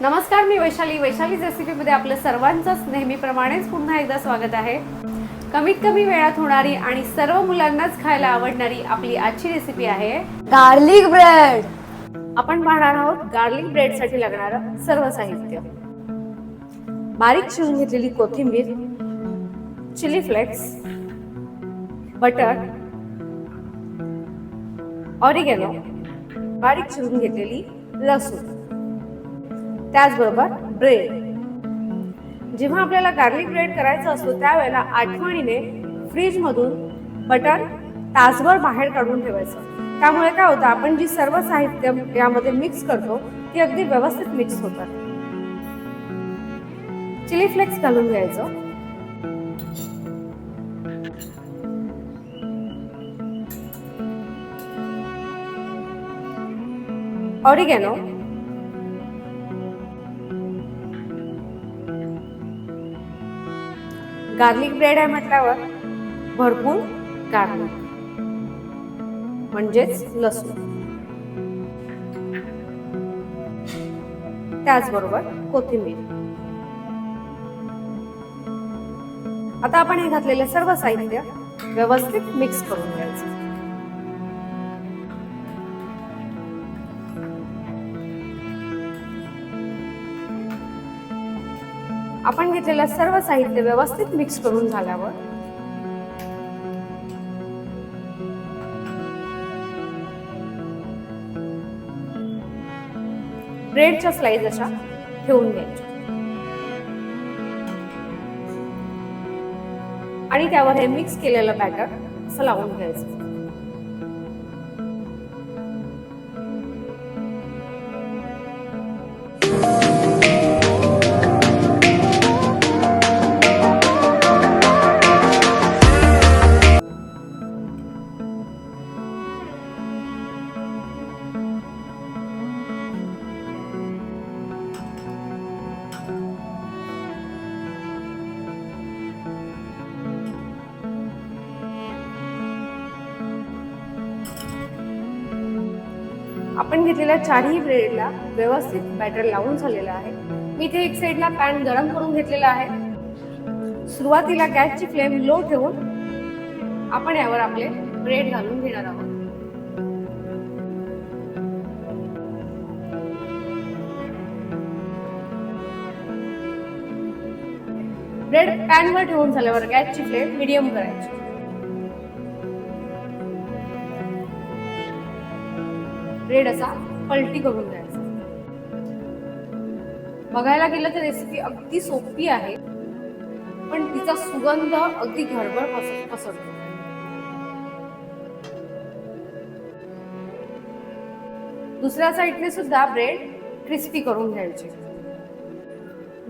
नमस्कार मी वैशाली. वैशाली रेसिपीमध्ये आपलं सर्वांचंच नेहमीप्रमाणेच पुन्हा एकदा स्वागत आहे. कमीत कमी वेळात होणारी आणि सर्व मुलांनाच खायला आवडणारी आपली आजची रेसिपी आहे गार्लिक ब्रेड. आपण पाहणार आहोत गार्लिक ब्रेडसाठी लागणारं सर्व साहित्य. बारीक चिरून घेतलेली कोथिंबीर चिली फ्लेक्स बटर ऑरिगॅनो बारीक चिरून घेतलेली लसूण. त्याचबरोबर ब्रेड जेव्हा आपल्याला गार्लिक ब्रेड करायचा असतो त्यावेळेला आठवणीने फ्रीजमधून बटर तासभर बाहेर काढून ठेवायचं. त्यामुळे काय होतं आपण जी सर्व साहित्य यामध्ये मिक्स करतो ती अगदी व्यवस्थित मिक्स होतात. चिली फ्लेक्स घालून घ्यायचं. ऑरिगॅनो गार्लिक ब्रेड आहे म्हटल्यावर भरपूर गार्लिक. म्हणजेच लसूण. त्याचबरोबर कोथिंबीर. आता आपण हे घातलेले सर्व साहित्य व्यवस्थित मिक्स करून घ्यायचं. आपण घेतलेलं सर्व साहित्य व्यवस्थित मिक्स करून झाल्यावर ब्रेडच्या स्लाइस अशा ठेवून घ्यायच्या. आणि त्यावर हे मिक्स केलेलं बॅटर असं लावून घ्यायचं. आपण घेतलेल्या चारही ब्रेडला व्यवस्थित बॅटर लावून झालेलं आहे. मी इथे एक साईडला पॅन गरम करून घेतलेला आहे. सुरुवातीला गॅसची फ्लेम लो ठेवून आपण यावर आपले ब्रेड घालून घेणार आहोत. ब्रेड पॅनवर ठेवून झाल्यावर गॅसची फ्लेम मिडियम करायची. ब्रेड असा पलटी करून द्यायचा. बघायला गेलं तर रेसिपी अगदी सोपी आहे पण तिचा सुगंध अगदी घरभर पसरतो. दुसऱ्या साईडने सुद्धा ब्रेड क्रिस्पी करून घ्यायचे.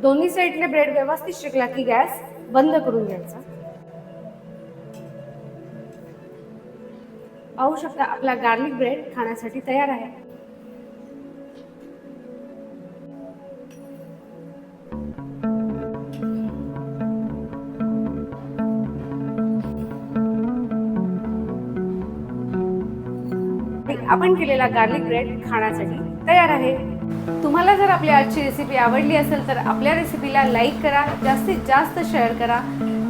दोन्ही साईडने ब्रेड व्यवस्थित शिकला की गॅस बंद करून घ्यायचा. पाहू शकता आपला गार्लिक ब्रेड खाण्यासाठी तयार आहे. आपण केलेला गार्लिक ब्रेड खाण्यासाठी तयार आहे. तुम्हाला जर आपली आजची रेसिपी आवडली असेल तर आपल्या रेसिपीला लाईक करा जास्तीत जास्त शेअर करा.